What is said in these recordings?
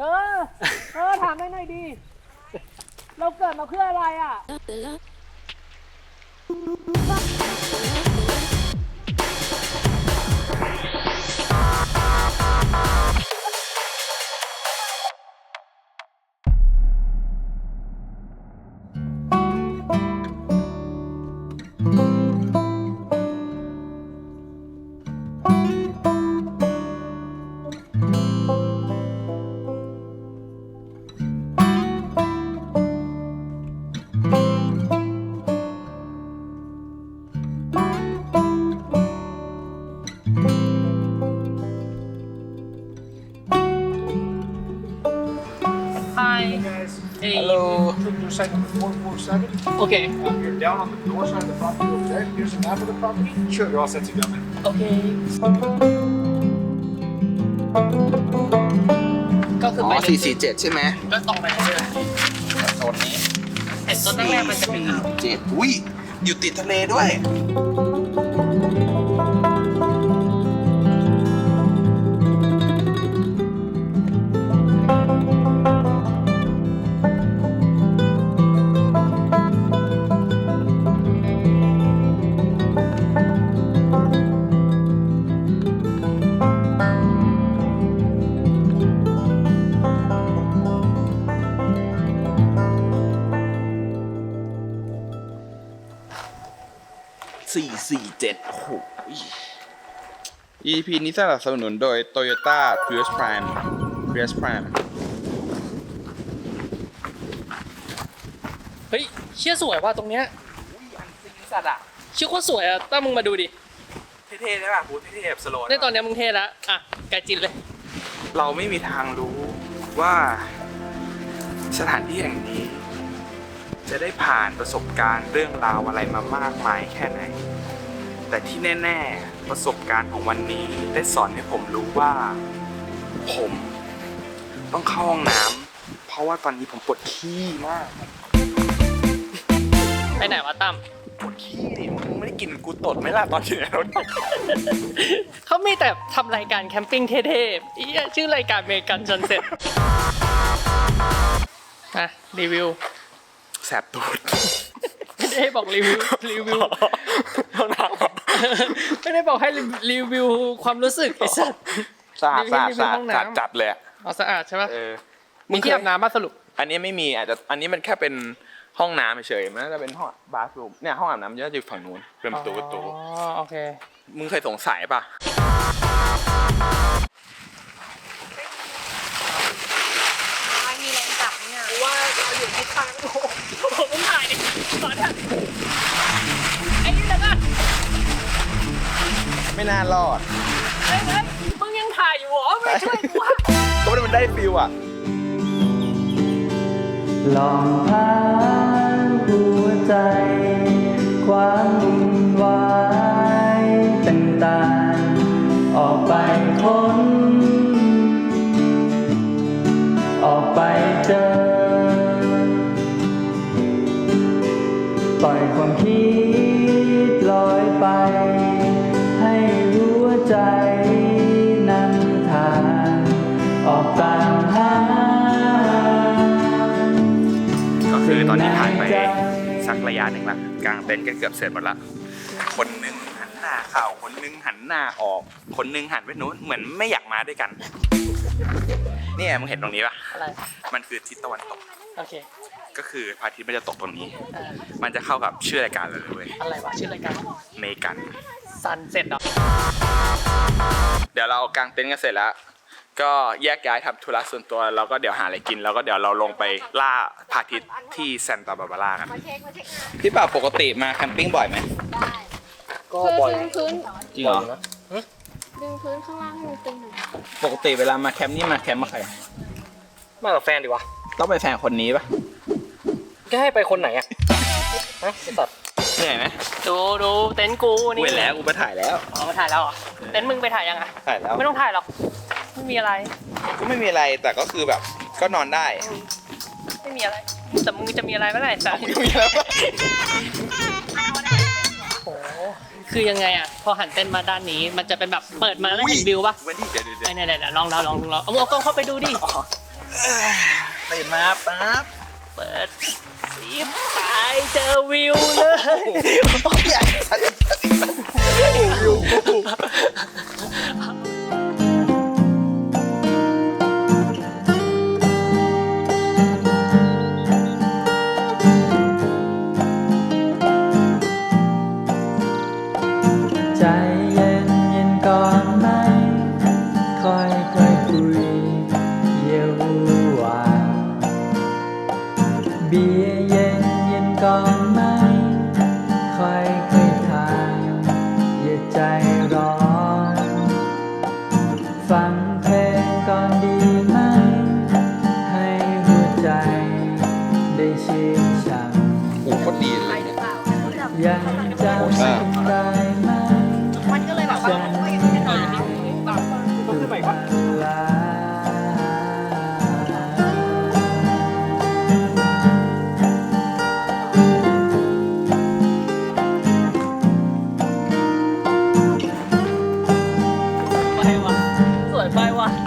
เออ เออถามได้หน่อยดี เราเกิดมาเพื่ออะไรอะ Hello. Took your second 447. โอเค Um, you're down on the north side of the property over there. Here's a map of the property. Sure. You're all set to go, man. โอเคก็คืออ๋ไปอสี่สี่เจ็ดใช่ไหมก็ตรงไปเรื่อยโซนนี้ๆเห็นต้นแรกๆมันจะเป็นอ่าวเจ็ดอุ้ย อยู่ติดทะเลด้วยสี่ EP นี้สนับสนุนโดย Toyota Prius Prime Prius Prime เฮ้ยเชี่ยสวยว่ะตรงเนี้ยอุ้ยอันซีสัตว์อะเชี่ยโคตรสวยอะตั้มมึงมาดูดิเท่ๆใช่ป่ะพูดเท่ๆแบบสโลว์ในตอนเนี้ยมึงเท่แล้วอะไกลจินเลย เราไม่มีทางรู้ว่า สถานที่แห่งนี้ จะได้ผ่านประสบการณ์เรื่องราวอะไรมามากมายแค่ไหน แต่ที่แน่ ๆ ประสบการณ์ของวันนี้ได้สอนให้ผมรู้ว่า ผม ต้องเข้าห้องน้ำเพราะว่าตอนนี้ผมปวดขี้มากไปไหนวะตั้มปวดขี้ดิมึงไม่ได้กินกูตดไหมล่ะตอนอยู่ในรถเขามีแต่ทำรายการแคมปิ้งเท่ๆอียชื่อรายการเมกันจนเสร็จอะรีวิว แสบตูด ไม่ได้บอกรีวิวรีวิวห้องน้ไม่ได้บอกให้รีวิวความรู้สึกไอ้สัสำสะอาดสะอาดรีวิวสะอาดห้องน้ำจัดจัดเลยอะเอาสะอาดใช่ปะเออมึงที่อาบน้ำมาสรุป อันนี้ไม่มีอาจจะอันนี้มันแค่เป็นห้องน้ำเฉยๆมันน่าจะเป็นห้องบาร์รูมเนี่ยห้องอาบน้ำมันจะอยู่ฝั่งนู้นเป็นประตูประตูอ๋อโอเคมึงเคยสงสัยป่ะ เราอยู่ที่ทางโอ้โหผมถ่ายดิตอนเนี้ยไอ้นี่แล้วกันไม่น่ารอดเฮ้ยเฮ้ยมึงยังถ่ายอยู่เหรอไม่ช่วยกูวะก็มันได้ฟิลอะ ลองพานหัวใจ ความ กลางเต็นท์ก็เกือบเสร็จหมดละคนหนึงหันหน้าเข้าคนหนึงหันหน้าออก คนหนึงหันไปนู้นเหมือนไม่อยากมาด้วยกันเนี่ยมึงเห็นตรงนี้ปะอะไร มันคือทิศตะวันตก โอเค ก็คือพระอาทิตย์มันจะตกตรงนี้ เอ่อมันจะเข้ากับชื่อรายการเลยเว้ยอะไรวะชื่อรายการเมกัน ซันเซ็ตเหรอเดี๋ยวเรากางเต็นท์กันเสร็จแล้ว ก็แยกย้ายทำธุระส่วนตัวแล้วก็เดี๋ยวหาอะไรกิน แล้วก็เดี๋ยวเราลงไปล่าพระอาทิตย์ที่ซานตาบาบาร่ากัน มาเช็คมาเช็คงานพี่ป่าปกติมาแคมปิ้งบ่อยไหมได้ก็คือบ่อยดึงพื้นจริงเหรอ ดึงพื้นข้างล่างให้มันตึงหน่อยปกติเวลามาแคมป์นี่มาแคมป์มาใคร มากับแฟนดีวะต้องไปแฟนคนนี้ปะก็ให้ไปคนไหนอะฮะไอ้สัตว์เหนื่อยไหมดูดูเต็นท์กูนี่เว้นแล้วกูไปถ่ายแล้วอ๋อมาถ่ายแล้วเหรอเต็นท์มึงไปถ่ายยังอะถ่ายแล้ว ไม่ต้องถ่ายหรอก ไม่มีอะไร ก็ไม่มีอะไรแต่ก็คือแบบก็นอนได้ไม่มีอะไร แต่มึงจะมีอะไรไม่ได้สัตว์ไม่มีแล้วโอ้โหคือยังไงอะพอหันเต็นท์มาด้านนี้ มันจะเป็นแบบเปิดมาแล้วเห็นวิวปะเว้นที่เดี๋ยวเดี๋ยวเดี๋ยวไอ้เนี่ยเนี่ยลองเราลองลองเอาเอากล้องเข้าไปดูดิตื่นมาปั๊บเปิดสีตายเจอวิวเลยใหญ่ใส่วิว เบียร์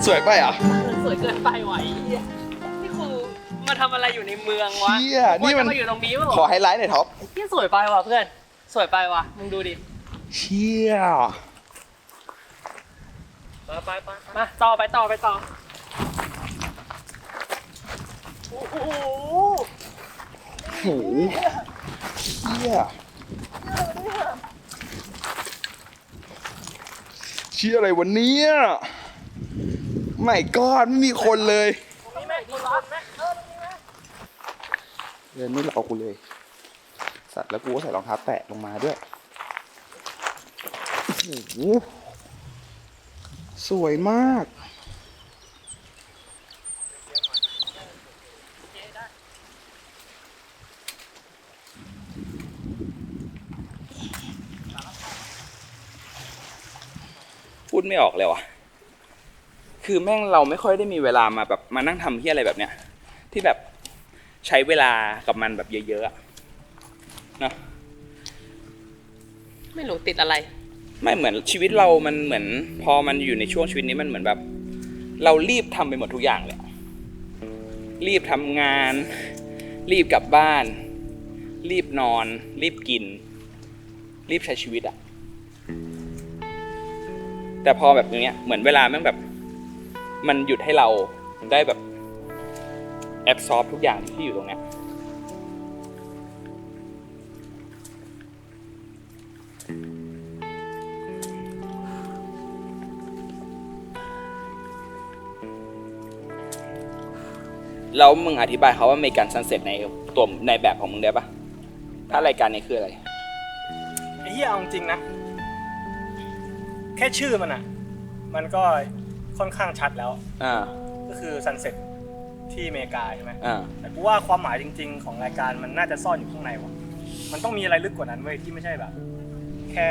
สวยไปเหรอะสวยเกินไปว่ะไอ้เหี้ยนี่คือมาทำอะไรอยู่ในเมืองวะเชี่ยนี่มันว่าจะมาอยู่ตรงนี้วะขอไฮไลท์หน่อยท็อปนี่สวยไปว่ะเพื่อน สวยไปว่ะมึงดูดิ เชี่ยไปไปไปมาต่อไปต่อไปต่อ โอ้โหโอ้โหเชี่ยเชี่ยอะไรวันนี้ ไม่กอดไม่มีคนเลยนี่แม่ดีร้อนมเออเดินไม่รอกูเลย สัตว์แล้วกูก็ใส่รองเท้าแตะลงมาด้วยโอ้โหสวยมาก พูดไม่ออกเลยว่ะ คือแม่งเราไม่ค่อยได้มีเวลามาแบบมานั่งทำที่อะไรแบบเนี้ยที่แบบใช้เวลากับมันแบบเยอะๆอะเนอะไม่รู้ติดอะไร ไม่เหมือนชีวิตเรามันเหมือน พอมันอยู่ในช่วงชีวิตนี้มันเหมือนแบบ เรารีบทำไปหมดทุกอย่างเลยอะรีบทำงาน รีบกลับบ้าน รีบนอน รีบกิน รีบใช้ชีวิตอะแต่พอแบบอย่างเงี้ยเหมือนเวลาแม่งแบบ มันหยุดให้เราได้แบบแอบซอฟทุกอย่างที่อยู่ตรงนี้แล้วมึงอธิบายเขาว่าเมกันซันเซ็ตในตัวในแบบของมึงได้ปะถ้ารายการนี้คืออะไรไอ้เหี้ยเอาจริงนะ แค่ชื่อมันอะมันก็ ค่อนข้างชัดแล้ว อ่าก็คือซันเซ็ตที่อเมริกาใช่ไหมอ่าแต่กูว่าความหมายจริง ๆ ของรายการมันน่าจะซ่อนอยู่ข้างในว่ะมันต้องมีอะไรลึกกว่านั้นเว้ยที่ไม่ใช่แบบ แค่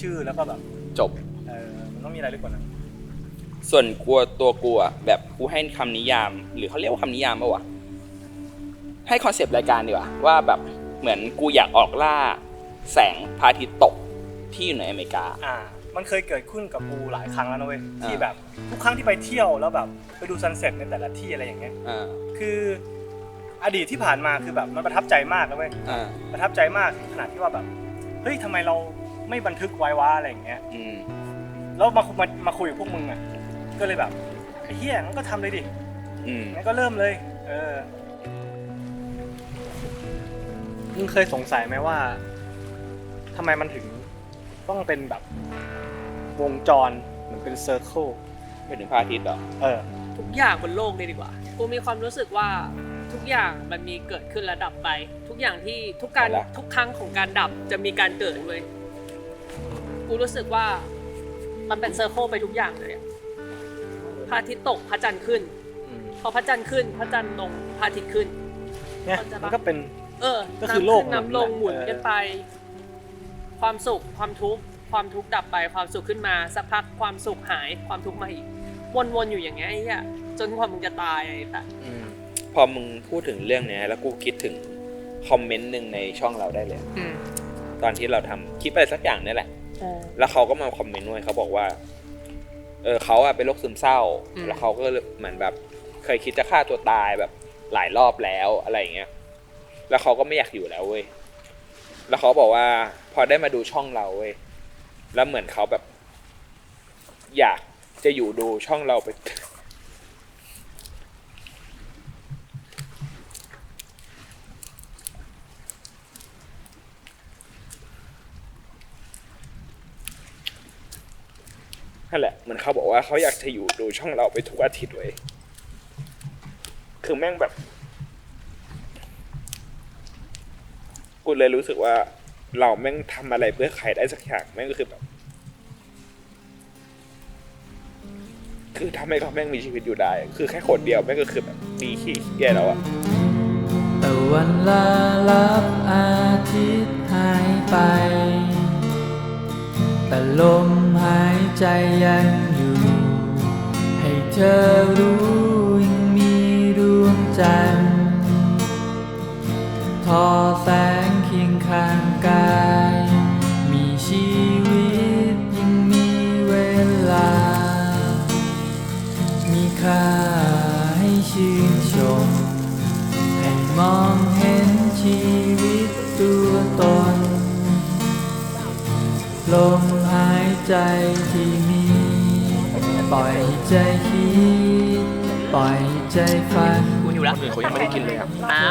ชื่อแล้วก็แบบจบ เออมันต้องมีอะไรลึกกว่านั้น ส่วนกลัวตัวกูอะแบบกูให้คำนิยาม หรือเขาเรียกว่าคำนิยามปะวะให้คอนเซปต์รายการดีกว่าว่าแบบเหมือนกูอยากออกล่า แสงพระอาทิตย์ตกที่อยู่ในอเมริกา อ่า มันเคยเกิดขึ้นกับกูหลายครั้งแล้วนะเว้ยอ่าที่แบบทุกครั้งที่ไปเที่ยวแล้วแบบไปดูซันเซ็ตในแต่ละที่อะไรอย่างเงี้ยอ่าคืออดีตที่ผ่านมาคือแบบมันประทับใจมากนะเว้ยอ่าประทับใจมากถึงขนาดที่ว่าแบบเฮ้ยทำไมเราไม่บันทึกไว้วะอะไรอย่างเงี้ยอืมแล้วมามามาคุยกับพวกมึงอะก็เลยแบบไอ้เหี้ยงั้นก็ทำเลยดิอืมงั้นก็เริ่มเลย เออมึงเคยสงสัยไหมว่าทำไมมันถึงต้องเป็นแบบ วงจรเหมือนเป็นเซอร์เคิลไม่ถึงพระอาทิตย์เหรอเออ ทุกอย่างบนโลกเลยดีกว่า กูมีความรู้สึกว่าทุกอย่างมันมีเกิดขึ้นและดับไป ทุกอย่างที่ทุกการเอาละ ทุกครั้งของการดับจะมีการเกิดเลยกูรู้สึกว่ามันเป็นเซอร์เคิลไปทุกอย่างเลยอะพระอาทิตย์ตกพระจันทร์ขึ้นพอพระจันทร์ขึ้น พระจันทร์ลงพระอาทิตย์ขึ้น เนี่ยเข้าใจปะ มันก็เป็น เออก็คือโลกน้ำขึ้นน้ำลงหมุนเออกันไป ความสุขความทุกข์ ความทุกข์ดับไปความสุขขึ้นมาสักพักความสุขหายความทุกข์มาอีกวนๆอยู่อย่างเงี้ยไอ้เหี้ยจนกว่ามึงจะตายไอ้แต่พอมึงพูดถึงเรื่องเนี้ยแล้วกูคิดถึงคอมเมนต์หนึ่งในช่องเราได้เลยตอนที่เราทำคลิปอะไรสักอย่างเนี่ยแหละแล้วเขาก็มาคอมเมนต์ด้วยเขาบอกว่า เออเขาอะเป็นโรคซึมเศร้า อืม แล้วเขาก็เหมือนแบบ เคยคิดจะฆ่าตัวตายแบบหลายรอบแล้วอะไรอย่างเงี้ย แล้วเขาก็ไม่อยากอยู่แล้วเว้ย แล้วเขาบอกว่า พอได้มาดูช่องเราเว้ย แล้วเหมือนเขาแบบ อยากจะอยู่ดูช่องเราไป นั่นแหละเหมือนเขาบอกว่าเขาอยากจะอยู่ดูช่องเราไปทุกอาทิตย์เว้ยคือแม่งแบบ กูเลยรู้สึกว่า เราแม่งทำอะไรเพื่อใครได้สักอย่างแม่งก็คือแบบ คือทำให้เขาแม่งมีชีวิตอยู่ได้ คือแค่คนเดียวแม่งก็คือแบบดีขี้แย่แล้วอะต่วันลาลับอาทิตย์หายไป แต่ลมหายใจยังอยู่ ให้เธอรู้ยังมีดวงจันทร์ทอแสง ข้างกาย มีชีวิตยังมีเวลา มีค่าให้ชื่นชม ให้มองเห็นชีวิตตัวตน ลมหายใจที่มี ปล่อยใจคิด ปล่อยใจฝันกูอยู่แล้วคนอื่นเขายังไม่ได้กินเลยครับอะ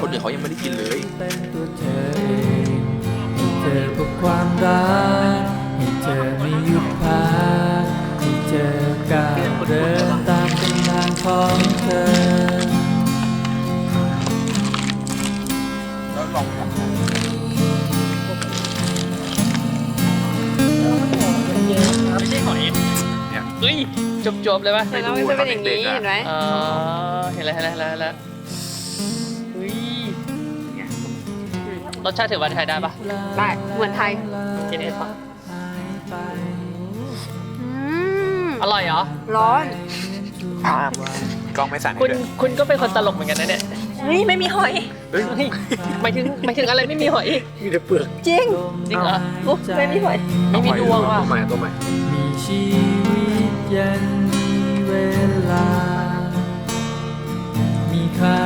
คนอื่นเขายังไม่ได้กินเลย เป็นตัวเธอเองให้ เธอพบความรักให้เธอไม่หยุดพักให้เธอก้าวเดินตามเส้นทางของเธอไม่ใช่หอยเนี่ยเฮ้ยจบๆเลยป่ะแต่เราก็จะเป็นอย่างนี้เห็นไหมเออเห็นแล้วเห็นแล้วเห็นแล้ว รสชาติถือว่าใช้ได้ปะได้เหมือนไทยกินเอสปะอืมอร่อยเหรอ ร้อน กล้องไม่สั่นคุณเลยคุณก็เป็นคนตลกเหมือนกันนะเนี่ยเฮ้ยไม่มีหอย เฮ้ยเฮ้ยหมายถึงหมายถึงอะไรไม่มีหอยมีแต่เปลือกจริงจริงเหรอโอ้ไม่มีหอย ไม่มีดวงว่ะ ตัวใหม่ตัวใหม่ มีชีวิตยังมีเวลา มีค่า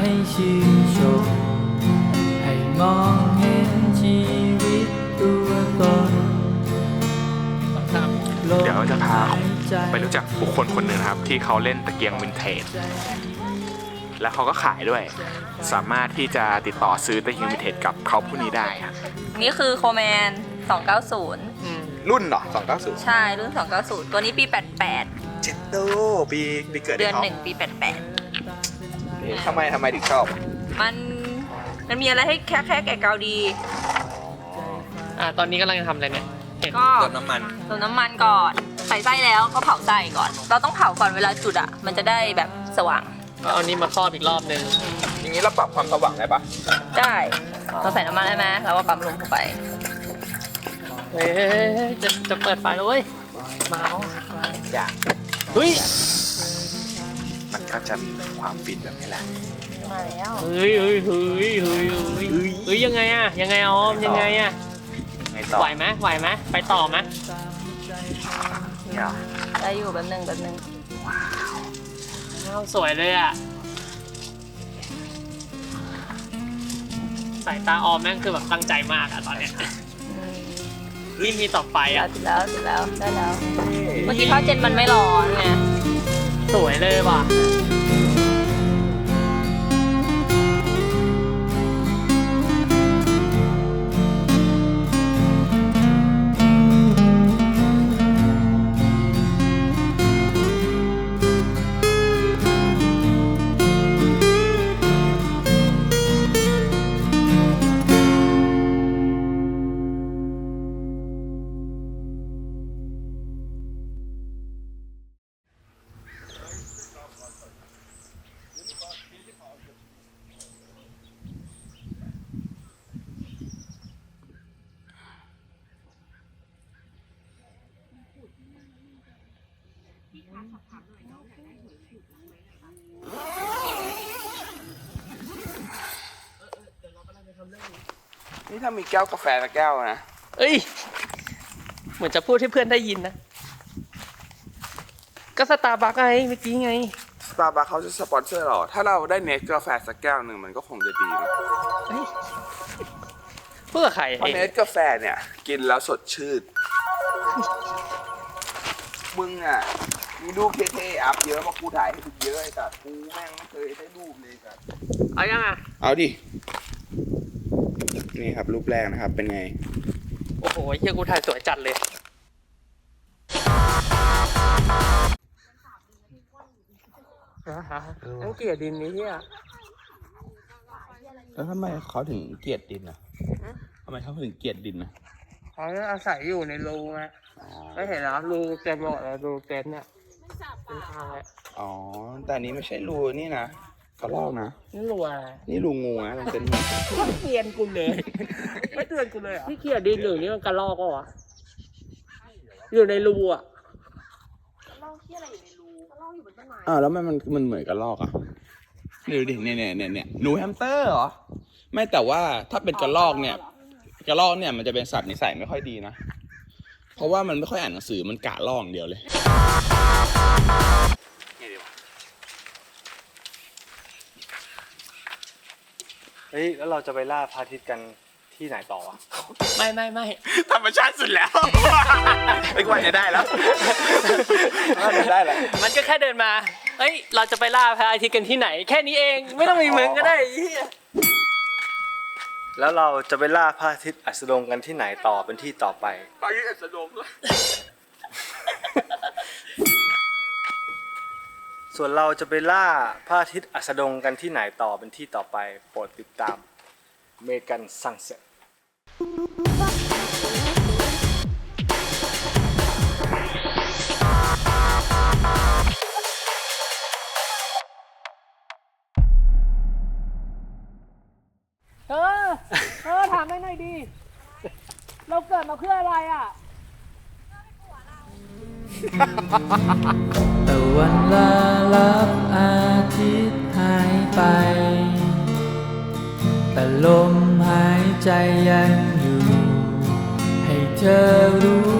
ให้ชื่นชมให้ มองเห็นชีวิตตัวตนครับลมเดี๋ยวจะพาหยใจไปรู้จักบุคคลคนหนึ่งนะครับ ที่เขาเล่นตะเกียงวินเทจ แล้วเขาก็ขายด้วย สามารถที่จะติดต่อซื้อตะเกียงวินเทจกับเขาผู้นี้ได้ครับนี่คือโคแมน 290อืมรุ่นเหรอสองเก้าศูนย์ใช่ รุ่น 290 ตัวนี้ปี 88 เจ็ดโตปีปีเกิดเดือนให้เขาหนึ่งปีทำไมทำไมถึงชอบ 88 มัน มันมีอะไรให้แค่แค่แก่เกาดี อ่าตอนนี้กำลังจะทำอะไรเนี่ยเห็นก็เติมน้ำมัน เติมน้ำมันก่อนใส่ไส้แล้วก็เผาไส้ก่อน เราต้องเผาก่อนเวลาจุดอะ มันจะได้แบบสว่าง ก็เอานี้มาครอบอีกรอบนึงอย่างนี้เราปรับความสว่างได้ปะได้เราใส่น้ำมันได้ไหมแล้วก็ปั๊มลมเข้าไป เฮ้ยจะจะเปิดไฟแล้วเว้ยมาแล้วอยากเฮ้ย มันก็จะมีความฟินแบบนี้แหละ มาแล้วเฮ้ยเฮ้ยเฮ้ยเฮ้ยเฮ้ยเฮ้ยยังไงอะยังไงออมยังไงอะไงต่อไหวไหมไหวไหมไปต่อไหมเนี่ยได้อยู่แป๊บนึงแป๊บนึงว้าวสวยเลยอะสายตาออมแม่งคือแบบตั้งใจมากอะตอนเนี้ยรีบมีต่อไปแล้อะวติดแล้วติดแล้วได้แล้ว เมื่อกี้ข้าวเจ็ดมันไม่ร้อนไงสวยเลยว่ะ นี่ถ้ามีแก้วกาแฟสักแก้วนะ เอ้ย เหมือนจะพูดให้เพื่อนได้ยินนะ ก็สตาร์บัคไงเมื่อกี้ไงตาร์บัคเขาจะสปอนเซอร์เราถ้าเราได้เนสกาแฟสักแก้วหนึ่งมันก็คงจะดีนะเพื่อใครเพราะเนสกาแฟเนี่ย กินแล้วสดชื่น มึงอะ มีรูปเท่ๆอัพเยอะมากูถ่ายให้มึงเยอะไอ้สัตว์กูแม่งไม่เคยได้รูปเลยสัตว์เอายังอะ เอาดิ นี่ครับรูปแรกนะครับเป็นไง โอ้โหเฮียกูถ่ายสวยจัดเลยต้องเกลียดดินนี้เฮียแล้วทำไมเขาถึงเกลียดดินอะทำไมเขาถึงเกลียดดินอะเขาอาศัยอยู่ในรูไงไม่เห็นเหรอรูเต็มหมดเลยรูเต็มเนี่ยเป็นทางเลยอ๋อ แต่อันนี้ไม่ใช่รูนี่นะ กระลอกนะนี่รูอะไรนี่รูงูนะมันเป็นไม่เตือนกูเลย ไม่เตือนกูเลยเหรอะที่เขียดดินอยู่นี่มันกระลอกก็วะอยู่ในรูอะอ้าวแล้วมันมันมันเหมือนกระลอกอะนี่ดูดิเนี่ยเนี่ยเนี่ยเนี่ยหนูแฮมสเตอร์เหรอไม่แต่ว่าถ้าเป็นกระลอกเนี่ยกระลอกเนี่ยมันจะเป็นสัตว์นิสัยไม่ค่อยดีนะ เพราะว่ามันไม่ค่อยอ่านหนังสือมันกะลอกอย่างเดียวเลย เฮ้ยแล้วเราจะไปล่าพระอาทิตย์กันที่ไหนต่อวะไม่ไม่ไม่ธรรมชาติสุดแล้วไม่กว่าจะได้แล้วจะได้แล้วมันก็แค่เดินมาเฮ้ย เราจะไปล่าพระอาทิตย์กันที่ไหน แค่นี้เองไม่ต้องมีมึงก็ได้ไอ้เหี้ยแล้วเราจะไปล่าพระอาทิตย์อัสดงกันที่ไหนต่อเป็นที่ต่อไป ไปยืดสะดงด้วย ส่วนเราจะไปล่าพระอาทิตย์อัสดงกันที่ไหนต่อเป็นที่ต่อไปโปรดติดตามเมกันซังเซ็ตเออเออถามได้หน่อยดิเราเกิดมาเพื่ออะไรอะแต่วันลา ลับอาทิตย์หายไป แต่ลมหายใจยังอยู่ ให้เธอรู้